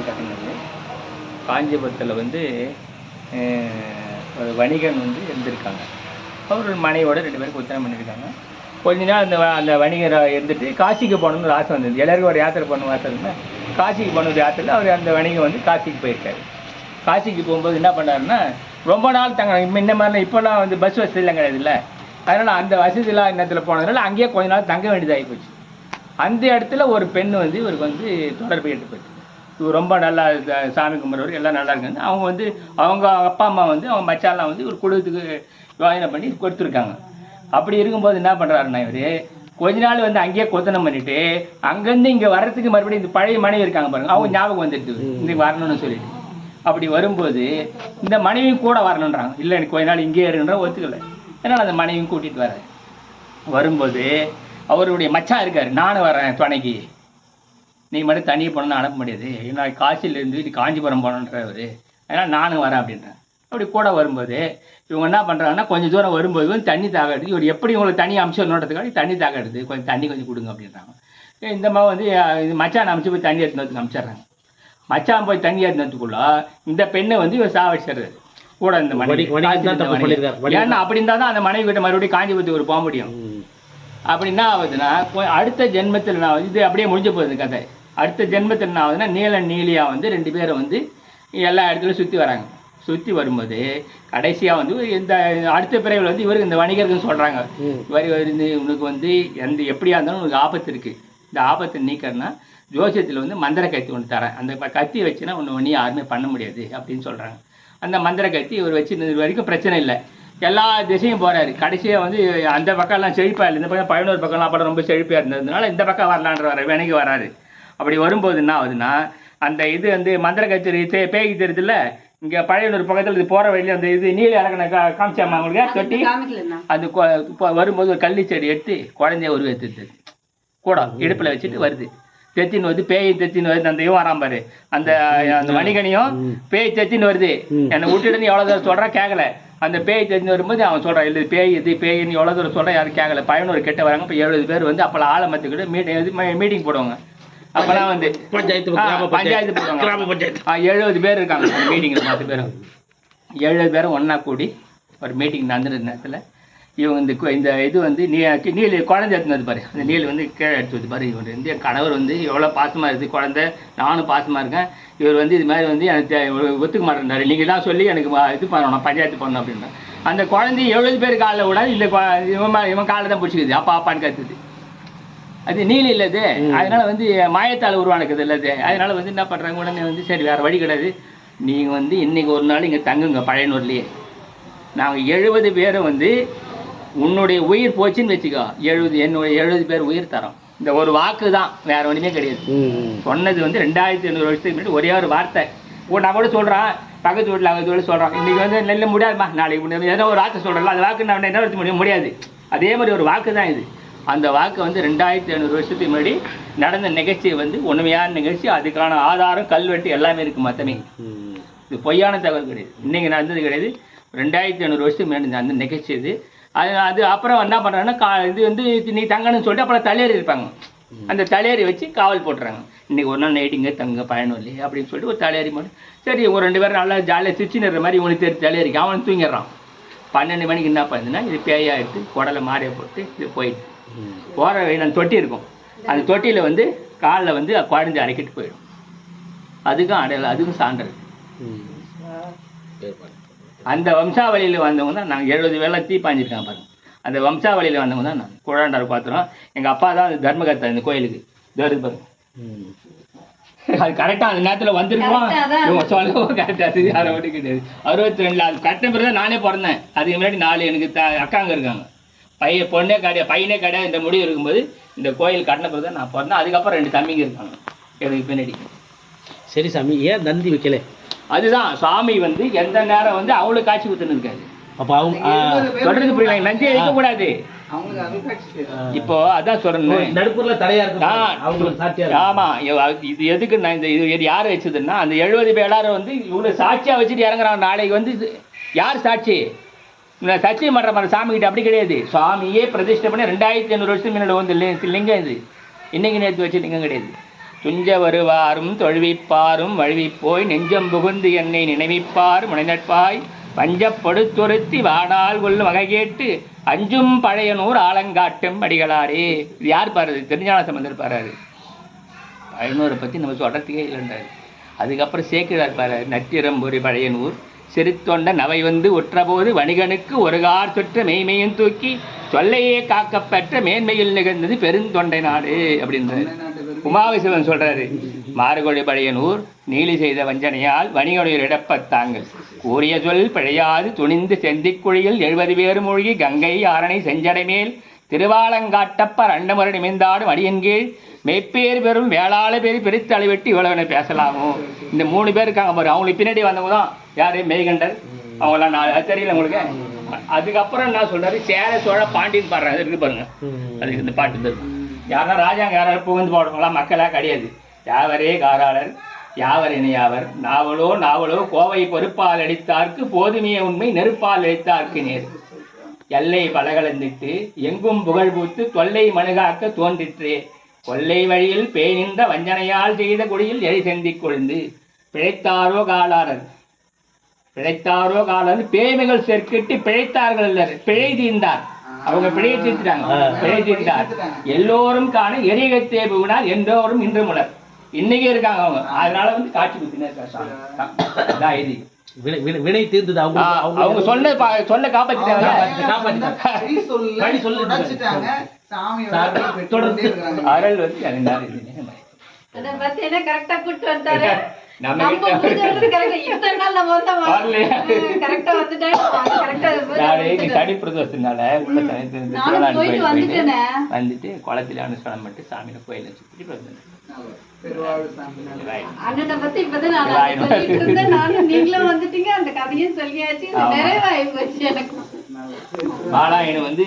என்ன கட்டணது காஞ்சிபுரத்தில் வந்து ஒரு வணிகன் வந்து இருந்திருக்காங்க. அவர் மனைவியோட ரெண்டு பேரும் குத்தனம் பண்ணியிருக்காங்க கொஞ்ச நாள் அந்த அந்த வணிகர் இருந்துட்டு காசிக்கு போகணும்னு ஒரு ஆசை வந்தது. எல்லாருக்கும் ஒரு யாத்திரை பண்ணணும் ஆசை இருந்தால் காசிக்கு போன ஒரு யாத்திரையில் அவர் அந்த வணிகம் வந்து காசிக்கு போயிருக்காரு. காசிக்கு போகும்போது என்ன பண்ணாருன்னா ரொம்ப நாள் தங்க இப்போ இந்த மாதிரிலாம் இப்போல்லாம் வந்து பஸ் வசதிலாம் கிடையாதுல்ல. அதனால் அந்த வசதிலாம் இன்னத்தில் போனதுனால அங்கேயே கொஞ்ச நாள் தங்க வேண்டியதாகி போச்சு. அந்த இடத்துல ஒரு பெண் வந்து இவருக்கு வந்து தொடர்பு ஏற்பட்டு போச்சு இவர் ரொம்ப நல்லா சாமி கும்பிட்றவர் எல்லாம் நல்லா இருக்காங்க. அவங்க வந்து அவங்க அப்பா அம்மா வந்து அவங்க மச்சாலாம் வந்து ஒரு குடும்பத்துக்கு யோஜனை பண்ணி கொடுத்துருக்காங்க. அப்படி இருக்கும்போது என்ன பண்ணுறாருன்னா இவர் கொஞ்ச நாள் வந்து அங்கேயே கொத்தனம் பண்ணிட்டு அங்கேருந்து இங்கே வர்றதுக்கு மறுபடியும் இந்த பழைய மனைவி இருக்காங்க பாருங்க அவங்க ஞாபகம் வந்துடுது இன்னைக்கு வரணும்னு சொல்லிட்டு. அப்படி வரும்போது இந்த மனைவியும் கூட வரணுன்றாங்க இல்லை எனக்கு கொஞ்ச நாள் இங்கேயே இருன்ற ஒத்துக்கல. அதனால் அந்த மனைவியும் கூட்டிகிட்டு வரேன் வரும்போது அவருடைய மச்சான் இருக்கார். நானும் வரேன் துணைக்கு. நீ மட்டும் தனியாக போகணும்னு அனுப்ப முடியாது. நான் காசியிலேருந்து இது காஞ்சிபுரம் போகணுன்றவர் அதனால் நானும் வரேன் அப்படின்றேன் அப்படி கூட வரும்போது இவங்க என்ன பண்ணுறாங்கன்னா கொஞ்சம் தூரம் வரும்போது தண்ணி தாகடுது இவர் எப்படி உங்களுக்கு தண்ணி அமிச்சிடணுன்றதுக்காக தண்ணி தாகடுது கொஞ்சம் தண்ணி கொஞ்சம் கொடுங்க அப்படின்றாங்க. இந்த மாதிரி வந்து இது மச்சான் அமிச்சு போய் தண்ணி எடுத்துன்னு வந்து அமிச்சிடுறாங்க. மச்சான் போய் தண்ணி எடுத்துனதுக்குள்ள இந்த பெண்ணை வந்து இவர் சாவடிச்சிடுறாரு. கூட இந்த மனைவி ஏன்னா அப்படி இருந்தால் தான் அந்த மனைவி கிட்ட மறுபடியும் காஞ்சிபுரத்துக்கு ஒரு போக முடியும். ம். அப்படி என்ன ஆகுதுன்னா அடுத்த ஜென்மத்தில் நான் இது அப்படியே முடிஞ்சு போகுது கதை. அடுத்த ஜென்மத்தில் என்ன ஆகுதுன்னா நீல நீலியா வந்து ரெண்டு பேரும் வந்து எல்லா இடத்துலையும் சுற்றி வராங்க. சுற்றி வரும்போது கடைசியாக வந்து இந்த அடுத்த பிறவில் வந்து இவருக்கு இந்த வணிகர்கள் சொல்கிறாங்க. இவர் வந்து உனக்கு வந்து எந்த எப்படியா இருந்தாலும் உனக்கு ஆபத்து இருக்குது இந்த ஆபத்தை நீக்கறனா ஜோசியத்தில் வந்து மந்திர கத்தி ஒன்று தரேன். அந்த கத்தி வச்சுன்னா ஒன்று ஒன்றும் யாருமே பண்ண முடியாது அப்படின்னு சொல்கிறாங்க அந்த மந்திர கத்தி இவர் வச்சு இது வரைக்கும் பிரச்சனை இல்லை. எல்லா திசையும் போறாரு. கடைசியாக வந்து அந்த பக்கம்லாம் செழிப்பாக இல்லை. இந்த பக்கம் பதினோரு பக்கம்லாம் அப்போ ரொம்ப செழிப்பாக இருந்ததுனால இந்த பக்கம் வரலான்ற வர வேணைக்கு வராரு அப்படி வரும்போது என்ன ஆகுதுன்னா அந்த இது வந்து மந்திர கத்திரி தே பேய்க்கு தெரியுதுல்ல? இங்கே பழையனூர் பக்கத்தில் இது போகிற வழியில் அந்த இது நீல இலக்கண கா காமிச்சாமா உங்களுக்கு தொட்டி? அது வரும்போது ஒரு கள்ளி செடி எடுத்து குழந்தைய உருவெடுத்து கூட இடுப்பில் வச்சுட்டு வருது. தெத்தின்னு வருது பேய் தெத்தின்னு வருது அந்த இவன் வரான் பாரு. அந்த அந்த வணிகனையும் பேய் தெத்தின்னு வருது. என்னை விட்டுட்டு நீ எவ்வளோ தூரம் சொல்கிறான் கேட்கல அந்த பேய் தெரிஞ்சு வரும்போது அவன் சொல்கிறான் இல்லை பேய் இது பேய்னு எவ்வளோ தூரம் சொல்கிறான் யாரும் கேட்கல பதினோரு கெட்ட வராங்க இப்போ எழுபது பேர் வந்து அப்போல்லாம் ஆலமத்துக்கிட்ட மீட்டிங் இது மீட்டிங் போடுவாங்க. அப்போல்லாம் வந்து பஞ்சாயத்து பஞ்சாயத்து. கிராம பஞ்சாயத்து. எழுபது பேர் இருக்காங்க மீட்டிங்கில் பத்து பேரும் எழுபது பேரும் ஒன்றா கூடி ஒரு மீட்டிங் நடந்துருந்த நேரத்தில் இவங்க இந்த இந்த இது வந்து நீ நீல் குழந்தை எடுத்துனது பாரு. அந்த நீல் வந்து கீழே எடுத்து வந்து பாரு. இவர் வந்து என் கணவர் வந்து எவ்வளோ பாசமாக இருக்குது குழந்தை. நானும் பாசமாக இருக்கேன். இவர் வந்து இது மாதிரி வந்து எனக்கு ஒத்துக்க மாட்டேன்றாரு. நீங்கள் தான் சொல்லி எனக்கு இது பண்ணணும் பஞ்சாயத்து பண்ணணும் அப்படின்னா. அந்த குழந்தை எழுபது பேர் காலில் விட இந்த இவன் இவன் காலில் தான் பிடிச்சிக்குது. அப்பா அப்பான்னு கத்துது. அது நீல் இல்லை அது அதனால வந்து மாயத்தால் உருவானது இல்லை அது அதனால வந்து என்ன பண்ணுறாங்க உடனே வந்து சரி வேறு வழி கிடையாது. நீங்கள் வந்து இன்னைக்கு ஒரு நாள் இங்கே தங்குங்க பழையனூர்லேயே. நாங்கள் எழுபது பேரை வந்து உன்னுடைய உயிர் போச்சுன்னு வச்சுக்கோ. எழுபது என்னுடைய எழுபது பேர் உயிர் தரோம். இந்த ஒரு வாக்கு தான் வேற ஒன்றுமே கிடையாது. சொன்னது வந்து ரெண்டாயிரத்தி ஐநூறு வருஷத்துக்கு முன்னாடி ஒரே ஒரு வார்த்தை. நான் கூட சொல்கிறேன் பக்கத்து வீட்டில் அக்கத்து வீட்டில் சொல்கிறான் இன்றைக்கி வந்து நெல்ல முடியாதுமா நாளைக்கு முடியாது ஏதோ ஒரு வார்த்தை சொல்கிறல அந்த வாக்கு நான் என்ன வருத்த முடியும்? முடியாது. அதே மாதிரி ஒரு வாக்கு தான் இது. அந்த வாக்கு வந்து ரெண்டாயிரத்தி ஐநூறு வருஷத்துக்கு முன்னாடி நடந்த நிகழ்ச்சி வந்து உண்மையான நிகழ்ச்சி. அதுக்கான ஆதாரம் கல்வெட்டு எல்லாமே இருக்குது மொத்தமே. இது பொய்யான தகவல் கிடையாது. இன்னைக்கு நடந்தது கிடையாது. ரெண்டாயிரத்தி ஐநூறு வருஷத்துக்கு முன்னாடி நடந்த அந்த நிகழ்ச்சி இது. அது அது அப்புறம் என்ன பண்ணுறாங்கன்னா கா இது வந்து நீ தங்கணும்னு சொல்லிட்டு அப்புறம் தலையேறி இருப்பாங்க. அந்த தலையேறி வச்சு காவல் போட்டுறாங்க. இன்னைக்கு ஒரு நாள் நைட்டிங்க தங்க பயணம் அப்படின்னு சொல்லிட்டு ஒரு தலையேறி மட்டும் சரி ஒரு ரெண்டு பேரும் நல்லா ஜாலியாக சிரிச்சு மாதிரி இவனுக்கு தெரிஞ்சு தலையேறிக்கு அவன் தூங்கிடுறான். பன்னெண்டு மணிக்கு என்ன பண்ணுதுன்னா இது பேயா குடலை மாறிய போட்டு இது போயிட்டு போகிற வழியில் தொட்டி இருக்கும். அந்த தொட்டியில் வந்து காலில் வந்து குழந்தை அடைக்கிட்டு போயிடும். அதுக்கும் அடையாளம் அதுக்கும் சான்று. அந்த வம்சாவளியில் வந்தவங்க தான் நாங்கள் எழுபது வேலை தீ பாஞ்சிருக்காங்க பாருங்க. அந்த வம்சாவளியில் வந்தவங்க தான் நான் குழாண்டார் பார்த்துறோம் எங்கள் அப்பா தான் அந்த தர்மகர்த்தா இந்த கோயிலுக்கு. தேர்து பாருங்க. அது கரெக்டாக அந்த நேரத்தில் வந்திருக்கோம்? இவங்க சொல்லவும் கரெக்டாக அது கிடையாது அறுபத்தி ரெண்டில் அது கட்டின பிறகு நானே பிறந்தேன். அதுக்கு முன்னாடி நாலு எனக்கு த அக்காங்க இருக்காங்க. பையன் பொண்ணே கிடையாது பையனே கிடையாது இந்த முடிவு இருக்கும்போது இந்த கோயில் கட்டின பிறகு நான் பிறந்தேன். அதுக்கப்புறம் ரெண்டு தம்பிங்க இருக்காங்க. எனக்கு பின்னாடி. சரி சாமி ஏன் தந்தி வைக்கல? அதுதான் சாமி வந்து எந்த நேரம் வந்து அவங்களுக்கு காட்சி கொடுத்துன்னு இருக்காது அப்போ அவங்க தொடர்ந்து புரியல நஞ்சே இருக்கக்கூடாது. இப்போ அதான் சொல்றேன் நடுப்புறல தலையா இருக்கு. அவங்களுக்கு சாட்சியா இருக்கு. ஆமா இது எதுக்கு நான் இந்த இது யார் வச்சதுன்னா அந்த எழுபது பேர் எல்லாரும் வந்து இவங்க சாட்சியா வச்சுட்டு இறங்குறாங்க. நாளைக்கு வந்து யார் சாட்சி? சத்தியம் பண்ணுற மாதிரி சாமி கிட்ட அப்படி கிடையாது. சுவாமியே பிரதிஷ்டை பண்ணி ரெண்டாயிரத்தி ஐநூறு வருஷம் முன்னாடி வந்து லிங்கம் இது. இன்னைக்கு நேற்று வச்சு லிங்கம் கிடையாது. துஞ்ச வருவாரும் தொழுவிப்பாரும் வழுவிப்போய் நெஞ்சம் புகுந்து என்னை நினைவிப்பார் முனைநட்பாய் பஞ்சப்படுத்துருத்தி வாடால் கொள்ளும் வகை கேட்டு அஞ்சும் பழையனூர் ஆலங்காட்டும் அடிகளாரே. இது யார் பாரு தெரிஞ்சான சம்பந்தர் பாரு பழையனூரை பற்றி நம்ம சொல்கிறதுக்கே இல்லைன்றாரு. அதுக்கப்புறம் சேக்கிழார் பாரு பழைய பழையனூர் சிறுத்தொண்ட நவை வந்து உற்றபோது வணிகனுக்கு ஒரு கார் சுற்ற மெய்மையும் தூக்கி சொல்லையே காக்கப்பெற்ற மேன்மையில் நிகழ்ந்தது பெருந்தொண்டை நாடு அப்படின்றாரு. உமாவிசிவன் சொல்றாரு மாறுகொழி பழையனூர் நீலி செய்த வஞ்சனையால் வணிகனுடைய இடப்பத்தாங்கள் கூறிய சொல் பிழையாது துணிந்து செந்திக்குழியில் எழுபது பேர் மூழ்கி கங்கை ஆரணை செஞ்சடை மேல். திருவாலங்காட்டப்பர் அண்டமுறை நிமிந்தாடும் அடியின் கீழ். மெய்ப்பேர் பெரும் வேளாள பேர் பிரித்து அளவிட்டு இவ்வளவு பேசலாமோ? இந்த மூணு பேர் இருக்காங்க பாரு அவங்களுக்கு பின்னாடி வந்தவங்க தான் யாரு? மெய்கண்டர் அவங்களாம் நான் அது தெரியல உங்களுக்கு. அதுக்கப்புறம் என்ன சொல்றாரு? சேர சோழ பாண்டியன் பாடுறாரு. அது இருக்கு பாருங்க. அதுக்கு இந்த பாட்டு இந்த யாரா? ராஜாங்க யாராவது புகுந்து போடுறவங்களா மக்களா கிடையாது. யாவரே காராளர் யாவர் இணையாவர் நாவலோ நாவலோ கோவை பொறுப்பால் அடித்தார்க்கு போதுமைய உண்மை நெருப்பால் அடித்தார்க்கு நேர். எல்லை பலகலந்திட்டு எங்கும் புகழ் பூத்து தொல்லை மணுகாக்க தோன்றிற்றே. கொல்லை வழியில் பேய் நின்ற வஞ்சனையால் செய்த குடியில் எழி செந்திக் கொழுந்து. பிழைத்தாரோ காலாளர் பிழைத்தாரோ காலாளர் பேய்மைகள் செற்கிட்டு பிழைத்தார்கள் அல்லர் பிழை தீர்ந்தார் அவங்க பிழையை தீர்த்துட்டாங்க பிழை தீர்ந்தார் எல்லோரும் காண எரியகத்தே புகினால் எல்லோரும் இன்று முனர் இன்னைக்கு இருக்காங்க அவங்க. அதனால வந்து காட்சி குத்தினே இருக்காங்க அதான் இது. வினை- தீர்ந்தது அவங்க அவங்க சொன்ன சொல்ல காப்பாத்திட்டாங்க. காப்பாத்திட்டாங்க. சாமி தொடர்ந்து. அருள் வந்து கரெக்டா கூட்டு வந்துட்டாரு? நம்ம நம்ம கிட்ட- பூஜை வந்து கரெக்டா இத்தனை நாள் நம்ம வந்தா வரலையா? கரெக்டா வந்துட்டாங்க கரெக்டா நாளை இன்னைக்கு தனி பிரதோஷத்தினால உள்ள தனி திரு- நானும் திருவண்ணாமலை போயிட்டு கோயில் போயிட்டு வந்துட்டேனே. வந்துட்டு குளத்துல அனுஷ்டானம் பண்ணிட்டு சாமியில கோயில சுத்திட்டு வந்தேன். அண்ணனை பத்தி இப்பதான் நான் நானும் நீங்களும் வந்துட்டீங்க. அந்த கதையும் சொல்லியாச்சு. போச்சு எனக்கு. பாலாயனை வந்து